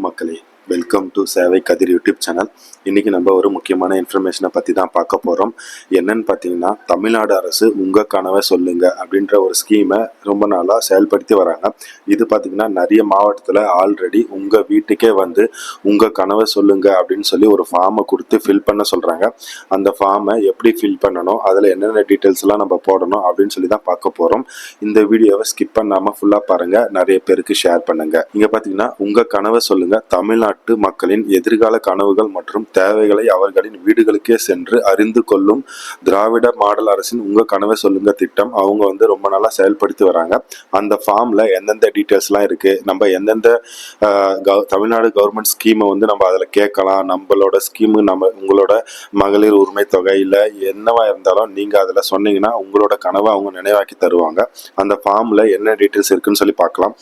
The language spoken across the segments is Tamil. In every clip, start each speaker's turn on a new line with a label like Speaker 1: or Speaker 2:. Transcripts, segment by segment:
Speaker 1: மக்களே. வெல்கம் டு சேவை கதிர் யூடியூப் சேனல் இன்றைக்கி நம்ம ஒரு முக்கியமான இன்ஃபர்மேஷனை பற்றி தான் பார்க்க போகிறோம் என்னன்னு பார்த்தீங்கன்னா தமிழ்நாடு அரசு உங்கள் கனவை சொல்லுங்கள் அப்படின்ற ஒரு ஸ்கீமை ரொம்ப நாளாக செயல்படுத்தி வராங்க. இது பார்த்தீங்கன்னா நிறைய மாவட்டத்தில் ஆல்ரெடி உங்கள் வீட்டுக்கே வந்து உங்கள் கனவை சொல்லுங்கள் அப்படின்னு சொல்லி ஒரு ஃபார்மை கொடுத்து ஃபில் பண்ண சொல்கிறாங்க அந்த ஃபார்மை எப்படி ஃபில் பண்ணணும் அதில் என்னென்ன டீட்டெயில்ஸ்லாம் நம்ம போடணும் அப்படின்னு சொல்லி தான் பார்க்க போகிறோம் இந்த வீடியோவை ஸ்கிப் பண்ணாமல் ஃபுல்லாக பாருங்கள் நிறைய பேருக்கு ஷேர் பண்ணுங்கள் இங்கே பார்த்தீங்கன்னா உங்கள் கனவை சொல்லுங்கள் தமிழ்நாட்டு மக்களின் எதிர்கால கனவுகள் மற்றும் தேவைகளை அவர்களின் வீடுகளுக்கே சென்று அறிந்து கொள்ளும் திராவிட மாடல் அரசின் உங்கள் கனவை சொல்லுங்க திட்டம் அவங்க வந்து ரொம்ப நாளாக செயல்படுத்தி வராங்க. அந்த ஃபார்மில் எந்தெந்த டீட்டெயில்ஸ்லாம் இருக்குது நம்ம எந்தெந்த கவ- தமிழ்நாடு கவர்மெண்ட் ஸ்கீமை வந்து நம்ம அதில் கேட்கலாம். நம்மளோட ஸ்கீமு நம்ம உங்களோட மகளிர் உரிமை தொகையில் என்னவா இருந்தாலும் நீங்கள் அதில் சொன்னீங்கன்னா உங்களோட கனவை அவங்க நினைவாக்கி தருவாங்க. அந்த ஃபார்மில் என்ன டீட்டெயில்ஸ் இருக்குன்னு சொல்லி பார்க்கலாம்.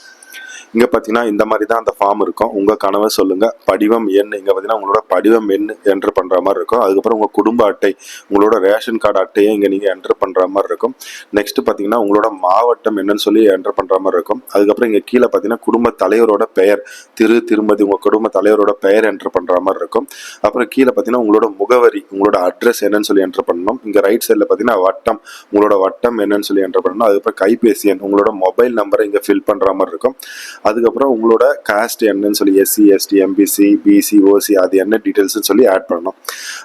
Speaker 1: இங்கே பார்த்தீங்கன்னா இந்த மாதிரி தான் அந்த ஃபார்ம் இருக்கும். உங்கள் கனவை சொல்லுங்கள் படிவம் எண் இங்கே பார்த்தீங்கன்னா உங்களோட படிவம் எண் என்ட்ரு பண்ணுற மாதிரி இருக்கும். அதுக்கப்புறம் உங்கள் குடும்ப அட்டை உங்களோட ரேஷன் கார்டு அட்டையை இங்கே நீங்கள் என்ட்ரு பண்ணுற மாதிரி இருக்கும். நெக்ஸ்ட் பார்த்தீங்கன்னா உங்களோட மாவட்டம் என்னன்னு சொல்லி என்ட்ரு பண்ணுற மாதிரி இருக்கும். அதுக்கப்புறம் இங்கே கீழே பார்த்தீங்கன்னா குடும்ப தலைவரோட பெயர் திரு திருமதி உங்கள் குடும்ப தலைவரோட பெயர் என்ட்ரு பண்ணுற மாதிரி இருக்கும். அப்புறம் கீழே பார்த்தீங்கன்னா உங்களோட முகவரி உங்களோட அட்ரஸ் என்னன்னு சொல்லி என்ட்ரு பண்ணணும். இங்கே ரைட் சைடில் பார்த்தீங்கன்னா வட்டம் உங்களோட வட்டம் என்னன்னு சொல்லி என்ட்ரு பண்ணணும். அதுக்கப்புறம் கைபேசி எண் உங்களோட மொபைல் நம்பரை இங்கே ஃபில் பண்ணுற மாதிரி இருக்கும். அதுக்கப்புறம் உங்களோட காஸ்ட் என்னன்னு சொல்லி SC ST MBC BC OC அது என்ன டீட்டெயில்ஸ்னு சொல்லி ஆட் பண்ணணும்.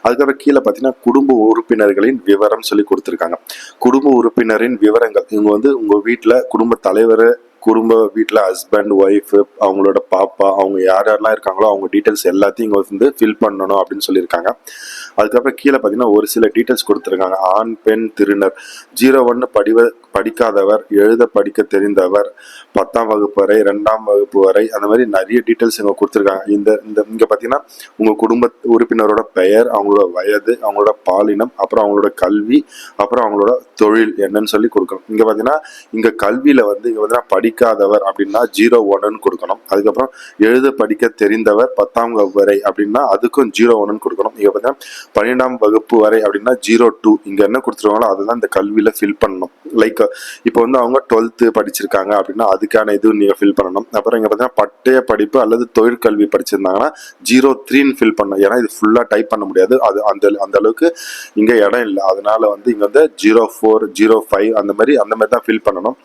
Speaker 1: அதுக்கப்புறம் கீழே பார்த்தீங்கன்னா குடும்ப உறுப்பினர்களின் விவரம் சொல்லி கொடுத்துருக்காங்க. குடும்ப உறுப்பினரின் விவரங்கள். இவங்க வந்து உங்கள் வீட்டில் குடும்ப தலைவர் குடும்ப வீட்டில் ஹஸ்பண்ட் ஒய்ஃபு அவங்களோட பாப்பா அவங்க யார் யாரெல்லாம் இருக்காங்களோ அவங்க டீட்டெயில்ஸ் எல்லாத்தையும் இங்கே வந்து ஃபில் பண்ணணும் அப்படின்னு சொல்லியிருக்காங்க. அதுக்கப்புறம் கீழே பார்த்தீங்கன்னா ஒரு சில டீட்டெயில்ஸ் கொடுத்துருக்காங்க. ஆண் பெண் திருநர். ஜீரோ ஒன்று படிவ படிக்காதவர் எழுத படிக்க தெரிந்தவர் பத்தாம் வகுப்பு வரை ரெண்டாம் வகுப்பு வரை அந்த மாதிரி நிறைய டீட்டெயில்ஸ் இங்கே கொடுத்துருக்காங்க. இந்த இந்த இங்கே பார்த்தீங்கன்னா உங்கள் குடும்ப உறுப்பினரோட பெயர் அவங்களோட வயது அவங்களோட பாலினம் அப்புறம் அவங்களோட கல்வி அப்புறம் அவங்களோட தொழில் என்னன்னு சொல்லி கொடுக்கணும். இங்கே பார்த்தீங்கன்னா இங்கே கல்வியில் வந்து இங்கே பார்த்தீங்கன்னா படி படிக்காதவர் அப்படின்னா ஜீரோ ஒன்னு கொடுக்கணும். அதுக்கப்புறம் எழுத படிக்க தெரிந்தவர் பத்தாம் வகுப்பு வரை அப்படின்னா அதுக்கும் ஜீரோ ஒன்னு கொடுக்கணும். இங்கே பார்த்தீங்கன்னா பன்னிரெண்டாம் வகுப்பு வரை அப்படின்னா ஜீரோ டூ இங்கே என்ன கொடுத்துருவாங்களோ அதுதான் இந்த கல்வியில் ஃபில் பண்ணணும். லைக் இப்போ வந்து அவங்க டுவெல்த்து படிச்சிருக்காங்க அப்படின்னா அதுக்கான இது நீங்கள் ஃபில் பண்ணணும். அப்புறம் இங்கே பார்த்தீங்கன்னா பட்டய படிப்பு அல்லது தொழிற்கல்வி படிச்சிருந்தாங்கன்னா ஜீரோ த்ரீன்னு ஃபில் பண்ணணும். ஏன்னா இது ஃபுல்லாக டைப் பண்ண முடியாது. அது அந்த அந்த அளவுக்கு இங்கே இடம் இல்லை. அதனால வந்து இங்கே வந்து ஜீரோ ஃபோர் ஜீரோ ஃபைவ் அந்த மாதிரி அந்த மாதிரி தான் ஃபில் பண்ணணும்.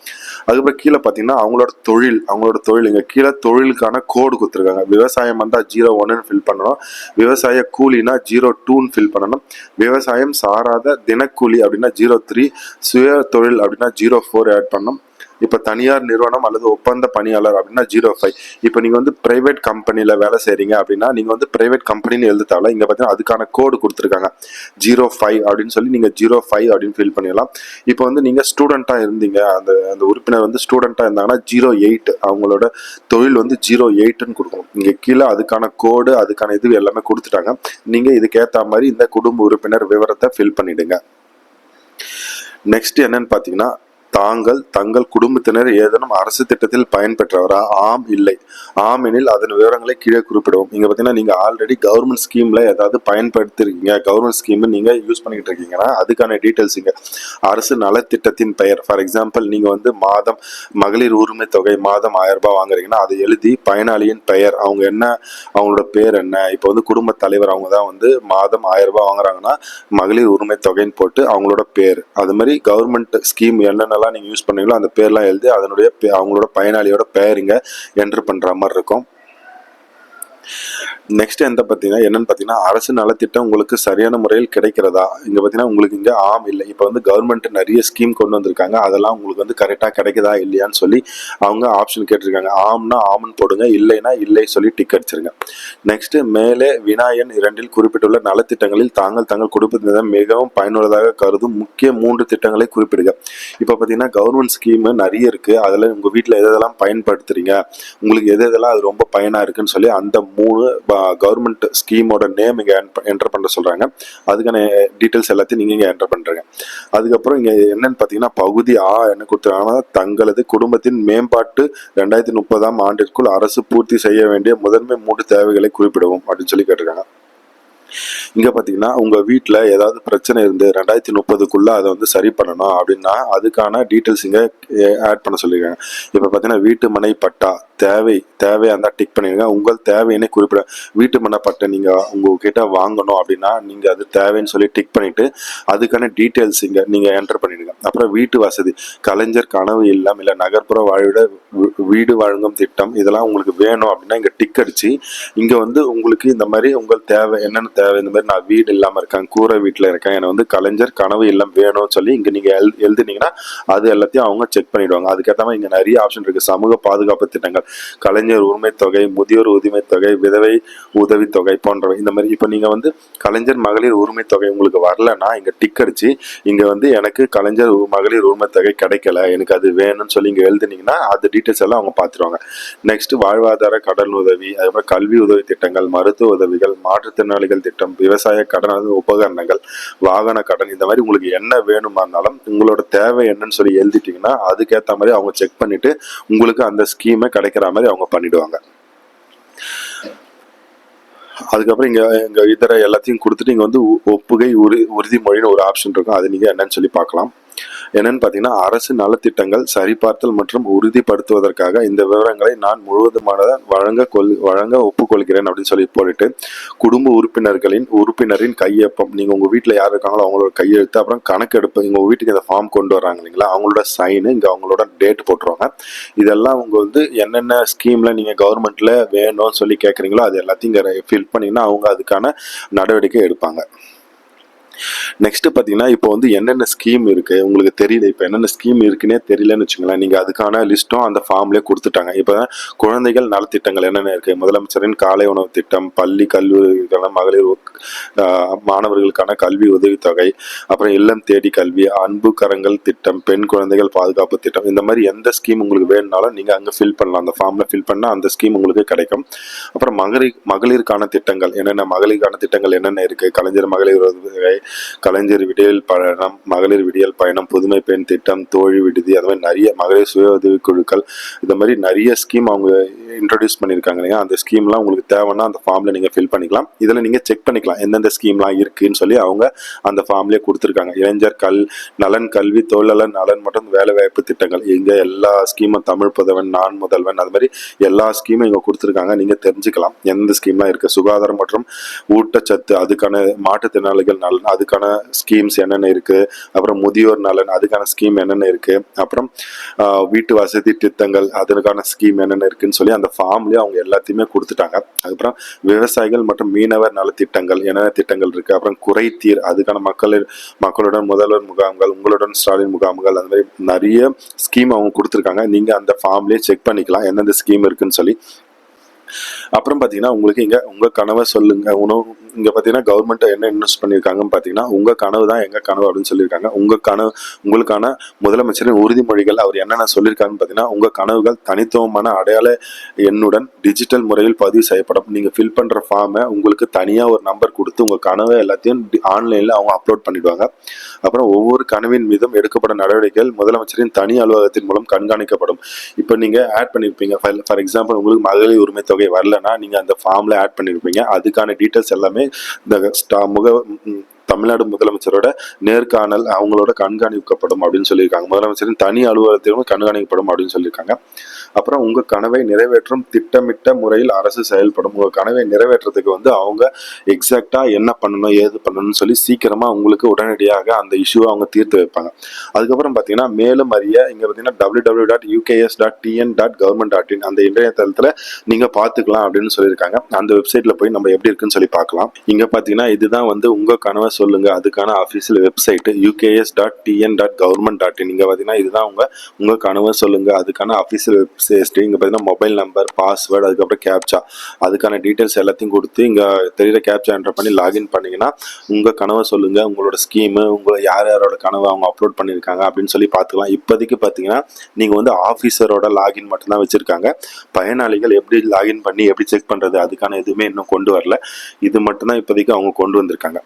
Speaker 1: அதுக்கப்புறம் கீழே பார்த்தீங்கன்னா அவங்களோட தொழில் அவங்களோட தொழில். இங்கே கீழே தொழிலுக்கான கோடு கொடுத்துருக்காங்க. விவசாயம் வந்தால் ஜீரோ ஒன்றுன்னு ஃபில் பண்ணணும். விவசாய கூலினா ஜீரோ டூன்னு ஃபில் பண்ணணும். விவசாயம் சாராத தினக்கூலி அப்படின்னா ஜீரோ த்ரீ சுய தொழில் அப்படின்னா ஜீரோ ஃபோர் ஆட் பண்ணோம் இப்போ தனியார் நிறுவனம் அல்லது ஒப்பந்த பணியாளர் அப்படின்னா ஜீரோ ஃபைவ் இப்போ நீங்கள் வந்து பிரைவேட் கம்பெனியில் வேலை செய்கிறீங்க அப்படின்னா நீங்கள் வந்து பிரைவேட் கம்பெனின்னு எழுதுத்தால இங்கே பார்த்தீங்கன்னா அதுக்கான கோடு கொடுத்துருக்காங்க. ஜீரோ ஃபைவ் அப்படின்னு சொல்லி நீங்கள் ஜீரோ ஃபைவ் அப்படின்னு ஃபில் பண்ணிடலாம். இப்போ வந்து நீங்கள் ஸ்டூடெண்ட்டாக இருந்தீங்க அந்த அந்த உறுப்பினர் வந்து ஸ்டூடெண்ட்டாக இருந்தாங்கன்னா ஜீரோ எயிட் அவங்களோட தொழில் வந்து ஜீரோ எயிட்டுன்னு கொடுக்கணும். இங்கே கீழே அதுக்கான கோடு அதுக்கான இது எல்லாமே கொடுத்துட்டாங்க. நீங்கள் இதுக்கேற்ற மாதிரி இந்த குடும்ப உறுப்பினர் விவரத்தை ஃபில் பண்ணிவிடுங்க நெக்ஸ்ட் என்னன்னு பார்த்தீங்கன்னா தாங்கள் தங்கள் குடும்பத்தினர் ஏதேனும் அரசு திட்டத்தில் பயன்பெற்றவரா? ஆம் இல்லை. ஆம் எனில் அதன் விவரங்களை கீழே குறிப்பிடுவோம். இங்கே பார்த்தீங்கன்னா நீங்கள் ஆல்ரெடி கவர்மெண்ட் ஸ்கீமில் ஏதாவது பயன்படுத்திருக்கீங்க. கவர்மெண்ட் ஸ்கீம் நீங்கள் யூஸ் பண்ணிக்கிட்டு இருக்கீங்கன்னா அதுக்கான டீட்டெயில்ஸ் இங்கே. அரசு நலத்திட்டத்தின் பெயர். ஃபார் எக்ஸாம்பிள் நீங்கள் வந்து மாதம் மகளிர் உரிமை தொகை மாதம் ஆயிரம் ரூபாய் வாங்குறீங்கன்னா அதை எழுதி பயனாளியின் பெயர் அவங்க என்ன அவங்களோட பேர் என்ன இப்போ வந்து குடும்ப தலைவர் அவங்க தான் வந்து மாதம் ஆயிரம் ரூபாய் வாங்குறாங்கன்னா மகளிர் உரிமை தொகைன்னு போட்டு அவங்களோட பேர். அது மாதிரி கவர்மெண்ட் ஸ்கீம் என்னென்ன பேரெல்லாம் நீங்கள் யூஸ் பண்ணீங்களோ அந்த பேர்லாம் எழுதி அதனுடைய அவங்களோட பயனாளியோட பெயருங்க என்ட்ரு பண்ணுற மாதிரி இருக்கும். நெக்ஸ்ட் எந்த பார்த்தீங்கன்னா என்னன்னு பார்த்தீங்கன்னா அரசு நலத்திட்டம் உங்களுக்கு சரியான முறையில் கிடைக்கிறதா? இங்கே பார்த்தீங்கன்னா உங்களுக்கு இங்கே ஆம் இல்லை. இப்போ வந்து கவர்மெண்ட் நிறைய ஸ்கீம் கொண்டு வந்திருக்காங்க. அதெல்லாம் உங்களுக்கு வந்து கரெக்டாக கிடைக்குதா இல்லையான்னு சொல்லி அவங்க ஆப்ஷன் கேட்டிருக்காங்க. ஆம்னா ஆம்னு போடுங்க இல்லைன்னா இல்லை சொல்லி டிக் அடிச்சிருங்க. நெக்ஸ்ட் மேலே வினாயன் இரண்டில் குறிப்பிட்டுள்ள நலத்திட்டங்களில் தாங்கள் தங்கள் குடும்பத்தினர் மிகவும் பயனுள்ளதாக கருதும் முக்கிய மூன்று திட்டங்களை குறிப்பிடுங்க இப்போ பார்த்தீங்கன்னா கவர்மெண்ட் ஸ்கீம் நிறைய இருக்குது அதில் உங்கள் வீட்டில் எது எதெல்லாம் பயன்படுத்துறீங்க? உங்களுக்கு எது எதெல்லாம் அது ரொம்ப பயனாக இருக்குன்னு சொல்லி அந்த மூணு கவர்மெண்ட் ஸ்கீமோட நேம் இங்கே என்டர் பண்ண சொல்கிறாங்க அதுக்கான டீட்டெயில்ஸ் எல்லாத்தையும் நீங்கள் இங்கே என்டர் பண்ணுறீங்க அதுக்கப்புறம் இங்கே என்னன்னு பார்த்தீங்கன்னா பகுதி ஆ என்ன கொடுத்துருக்காங்கன்னா தங்களது குடும்பத்தின் மேம்பாட்டு ரெண்டாயிரத்தி முப்பதாம் ஆண்டிற்குள் அரசு பூர்த்தி செய்ய வேண்டிய முதன்மை மூன்று தேவைகளை குறிப்பிடவும் அப்படின்னு சொல்லி கேட்டிருக்காங்க. இங்க பாத்தீங்கன்னா உங்க வீட்டில் ஏதாவது பிரச்சனை இருந்து ரெண்டாயிரத்தி முப்பதுக்குள்ள அதை வந்து சரி பண்ணணும் அப்படின்னா அதுக்கான டீட்டெயில்ஸ் இங்க ஆட் பண்ண சொல்லியிருக்காங்க. இப்ப பாத்தீங்கன்னா வீட்டு மனை பட்டா தேவை தேவையாக இருந்தால் டிக் பண்ணிடுங்க உங்கள் தேவைன்னு குறிப்பிட வீட்டு மனப்பட்ட நீங்கள் உங்ககிட்ட வாங்கணும் அப்படின்னா நீங்கள் அது தேவைன்னு சொல்லி டிக் பண்ணிவிட்டு அதுக்கான டீட்டெயில்ஸ் இங்கே நீங்கள் என்டர் பண்ணிவிடுங்க அப்புறம் வீட்டு வசதி கலைஞர் கனவு இல்லம் இல்லை நகர்ப்புற வாழ்விட வீடு வழங்கும் திட்டம் இதெல்லாம் உங்களுக்கு வேணும் அப்படின்னா இங்கே டிக் அடித்து இங்கே வந்து உங்களுக்கு இந்த மாதிரி உங்கள் தேவை என்னென்ன தேவை இந்த மாதிரி நான் வீடு இல்லாமல் இருக்கேன் கூரை வீட்டில் இருக்கேன் எனக்கு வந்து கலைஞர் கனவு இல்லம் வேணும்னு சொல்லி இங்கே நீங்கள் எழு எழுதுனீங்கன்னா அது எல்லாத்தையும் அவங்க செக் பண்ணிவிடுவாங்க அதுக்கேற்ற மாதிரி இங்கே நிறைய ஆப்ஷன் இருக்குது சமூக பாதுகாப்பு திட்டங்கள் கலைஞர் உரிமை தொகை முதியோர் உரிமை தொகை விதவை உதவித்தொகை போன்றவை. இந்த மாதிரி இப்போ நீங்கள் வந்து கலைஞர் மகளிர் உரிமை தொகை உங்களுக்கு வரலன்னா இங்கே டிக் அடிச்சு இங்கே வந்து எனக்கு கலைஞர் மகளிர் உரிமை தொகை கிடைக்கல எனக்கு அது வேணும்னு சொல்லி இங்கே எழுதுனீங்கன்னா அது டீட்டெயில்ஸ் எல்லாம் அவங்க பார்த்துருவாங்க நெக்ஸ்ட் வாழ்வாதார கடன் உதவி அதுக்கப்புறம் கல்வி உதவி திட்டங்கள் மருத்துவ உதவிகள் மாற்றுத்திறனாளிகள் திட்டம் விவசாய கடன் உபகரணங்கள் வாகன கடன் இந்த மாதிரி உங்களுக்கு என்ன வேணுமா இருந்தாலும் உங்களோட தேவை என்னன்னு சொல்லி எழுதிட்டீங்கன்னா அதுக்கேற்ற மாதிரி அவங்க செக் பண்ணிட்டு உங்களுக்கு அந்த ஸ்கீமை கிடைக்கிற மாதிரி அவங்க பண்ணிடுவாங்க. அதுக்கப்புறம் இங்க இங்க இதர எல்லாத்தையும் கொடுத்துட்டு இங்க வந்து ஒப்புகை உறு உறுதிமொழின்னு ஒரு ஆப்ஷன் இருக்கும். அது நீங்க என்னன்னு சொல்லி பார்க்கலாம். என்னன்னு பார்த்தீங்கன்னா அரசு நலத்திட்டங்கள் சரிபார்த்தல் மற்றும் உறுதிப்படுத்துவதற்காக இந்த விவரங்களை நான் முழுவதுமாக வழங்க கொள் வழங்க ஒப்புக்கொள்கிறேன் அப்படின்னு சொல்லி போட்டுட்டு குடும்ப உறுப்பினர்களின் உறுப்பினரின் கையொப்பம் நீங்கள் உங்கள் வீட்டில் யார் இருக்காங்களோ அவங்களோட கையெழுத்து அப்புறம் கணக்கெடுப்பு உங்கள் வீட்டுக்கு இந்த ஃபார்ம் கொண்டு வராங்க இல்லைங்களா அவங்களோட சைனு இங்கே அவங்களோட டேட் போட்டுருவாங்க. இதெல்லாம் உங்கள் வந்து என்னென்ன ஸ்கீமில் நீங்கள் கவர்மெண்ட்டில் வேணும்னு சொல்லி கேட்குறீங்களோ அது எல்லாத்தையும் இங்கே ஃபில் பண்ணிங்கன்னா அவங்க அதுக்கான நடவடிக்கை எடுப்பாங்க. நெக்ஸ்ட் பார்த்தீங்கன்னா இப்போ வந்து என்னென்ன ஸ்கீம் இருக்கு? உங்களுக்கு தெரியல. இப்போ என்னென்ன ஸ்கீம் இருக்குன்னே தெரியலன்னு வச்சுங்களேன் நீங்கள் அதுக்கான லிஸ்ட்டும் அந்த ஃபார்ம்லேயே கொடுத்துட்டாங்க. இப்போ குழந்தைகள் நலத்திட்டங்கள் என்னென்ன இருக்கு? முதலமைச்சரின் காலை உணவு திட்டம் பள்ளி கல்லூரிக்கான மகளிர் மாணவர்களுக்கான கல்வி உதவித்தொகை அப்புறம் இல்லம் தேடி கல்வி அன்பு கரங்கள் திட்டம் பெண் குழந்தைகள் பாதுகாப்பு திட்டம் இந்த மாதிரி எந்த ஸ்கீம் உங்களுக்கு வேணும்னாலும் நீங்கள் அங்கே ஃபில் பண்ணலாம். அந்த ஃபார்ம்ல ஃபில் பண்ணால் அந்த ஸ்கீம் உங்களுக்கு கிடைக்கும். அப்புறம் மகளிர் மகளிருக்கான திட்டங்கள் என்னென்ன? மகளிருக்கான திட்டங்கள் என்னென்ன இருக்குது கலைஞர் மகளிர் உதவி கலைஞர் விடியல் பயணம் மகளிர் விடியல் பயணம் புதுமை பெண் திட்டம் தோழி விடுதி அது மாதிரி நிறைய மகளிர் சுய உதவி குழுக்கள் இந்த மாதிரி நிறைய ஸ்கீம் அவங்க இன்ட்ரடியூஸ் பண்ணியிருக்காங்க இல்லையா? அந்த ஸ்கீம்லாம் உங்களுக்கு தேவைன்னா அந்த ஃபார்மில் நீங்கள் ஃபில் பண்ணிக்கலாம். இதில் நீங்கள் செக் பண்ணிக்கலாம். எந்தெந்த ஸ்கீம்லாம் இருக்குன்னு சொல்லி அவங்க அந்த ஃபார்ம்லேயே கொடுத்துருக்காங்க. இளைஞர் கல் நலன் கல்வி தொழிலாளர் நலன் மற்றும் வேலைவாய்ப்பு திட்டங்கள். இங்கே எல்லா ஸ்கீமும் தமிழ் புதவன் நான் முதல்வன் அது மாதிரி எல்லா ஸ்கீமும் இங்கே கொடுத்துருக்காங்க. நீங்கள் தெரிஞ்சுக்கலாம். எந்த ஸ்கீம்லாம் இருக்குது சுகாதாரம் மற்றும் ஊட்டச்சத்து அதுக்கான மாற்றுத்திறனாளிகள் நலன் அதுக்கான ஸ்கீம்ஸ் என்னென்ன இருக்குது அப்புறம் முதியோர் நலன் அதுக்கான ஸ்கீம் என்னென்ன இருக்குது அப்புறம் வீட்டு வசதி திட்டங்கள் அதற்கான ஸ்கீம் என்னென்ன இருக்குன்னு சொல்லி அந்த ஃபார்ம்லயே அவங்க எல்லாத்தையுமே கொடுத்துட்டாங்க. அதுக்கப்புறம் விவசாயிகள் மற்றும் மீனவர் நலத்திட்டங்கள் என்னென்ன திட்டங்கள் இருக்கு. அப்புறம் குறைத்தீர் அதுக்கான மக்கள் மக்களுடன் முதல்வர் முகாம்கள் உங்களுடன் ஸ்டாலின் முகாம்கள் அந்த மாதிரி நிறைய ஸ்கீம் அவங்க கொடுத்துருக்காங்க. நீங்க அந்த ஃபார்ம்லயே செக் பண்ணிக்கலாம். எந்தெந்த ஸ்கீம் இருக்குன்னு சொல்லி. அப்புறம் பார்த்தீங்கன்னா உங்களுக்கு இங்க உங்க கனவை சொல்லுங்க உணவு இங்கே பார்த்தீங்கன்னா கவர்மெண்ட் என்ன இன்வெஸ்ட் பண்ணியிருக்காங்கன்னு பார்த்தீங்கன்னா உங்கள் கனவு தான் எங்கள் கனவு அப்படின்னு சொல்லியிருக்காங்க உங்கள் கனவு உங்களுக்கான முதலமைச்சரின் உறுதிமொழிகள் அவர் என்னென்ன சொல்லியிருக்காங்கன்னு பார்த்தீங்கன்னா உங்கள் கனவுகள் தனித்துவமான அடையாள எண்ணுடன் டிஜிட்டல் முறையில் பதிவு செய்யப்படும். நீங்கள் ஃபில் பண்ணுற ஃபார்மை உங்களுக்கு தனியாக ஒரு நம்பர் கொடுத்து உங்கள் கனவை எல்லாத்தையும் ஆன்லைனில் அவங்க அப்லோட் பண்ணிடுவாங்க. அப்புறம் ஒவ்வொரு கனவின் மீதும் எடுக்கப்படும் நடவடிக்கைகள் முதலமைச்சரின் தனி அலுவலகத்தின் மூலம் கண்காணிக்கப்படும். இப்போ நீங்கள் ஆட் பண்ணிருப்பீங்க. ஃபார் எக்ஸாம்பிள் உங்களுக்கு மகளிர் உரிமை தொகை வரலன்னா நீங்கள் அந்த ஃபார்மில் ஆட் பண்ணியிருப்பீங்க அதுக்கான டீட்டெயில்ஸ் எல்லாமே இந்த ஸ்டா முக தமிழ்நாடு முதலமைச்சரோட நேர்காணல் அவங்களோட கண்காணிக்கப்படும் அப்படின்னு சொல்லியிருக்காங்க. முதலமைச்சரின் தனி அலுவலகத்திலும் கண்காணிக்கப்படும் அப்படின்னு சொல்லியிருக்காங்க. அப்புறம் உங்க கனவை நிறைவேற்றும் திட்டமிட்ட முறையில் அரசு செயல்படும். உங்க கனவை நிறைவேற்றத்துக்கு வந்து அவங்க எக்ஸாக்டா என்ன பண்ணணும் ஏது பண்ணணும்னு சொல்லி சீக்கிரமா உங்களுக்கு உடனடியாக அந்த இஷ்யூவை அவங்க தீர்த்து வைப்பாங்க. அதுக்கப்புறம் பார்த்தீங்கன்னா மேலும் அறிய இங்க பார்த்தீங்கன்னா W W dot UKS dot TN dot government dot in அந்த இணையதளத்துல நீங்க பார்த்துக்கலாம் அப்படின்னு சொல்லியிருக்காங்க. அந்த வெப்சைட்ல போய் நம்ம எப்படி இருக்குன்னு சொல்லி பார்க்கலாம். இங்க பார்த்தீங்கன்னா இதுதான் வந்து உங்க கனவை சொல்லுங்க. அதுக்கான official website UKS dot TN dot government dot in இங்க பார்த்தீங்கன்னா இதுதான் உங்க உங்க கனவை சொல்லுங்க. அதுக்கான அஃபீஷியல் வெப்சைட் இங்கே பார்த்தீங்கன்னா மொபைல் நம்பர் பாஸ்வேர்டு அதுக்கப்புறம் கேப்சா அதுக்கான டீட்டெயில்ஸ் எல்லாத்தையும் கொடுத்து இங்கே தெரியுற கேப்சா என்டர் பண்ணி லாகின் பண்ணிங்கன்னா உங்கள் கனவை சொல்லுங்கள் உங்களோட ஸ்கீமு உங்களை யார் யாரோட கனவை அவங்க அப்லோட் பண்ணியிருக்காங்க அப்படின்னு சொல்லி பார்த்துக்கலாம். இப்போதைக்கு பார்த்தீங்கன்னா நீங்கள் வந்து ஆஃபீஸரோட லாகின் மட்டும்தான் வச்சுருக்காங்க. பயனாளிகள் எப்படி லாகின் பண்ணி எப்படி செக் பண்ணுறது அதுக்கான எதுவுமே இன்னும் கொண்டு வரல. இது மட்டும்தான் இப்போதைக்கு அவங்க கொண்டு வந்திருக்காங்க.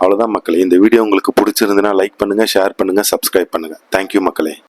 Speaker 1: அவ்வளோதான் மக்களே. இந்த வீடியோ உங்களுக்கு பிடிச்சிருந்துன்னா லைக் பண்ணுங்கள் ஷேர் பண்ணுங்கள் சப்ஸ்கிரைப் பண்ணுங்க. தேங்க்யூ மக்களே.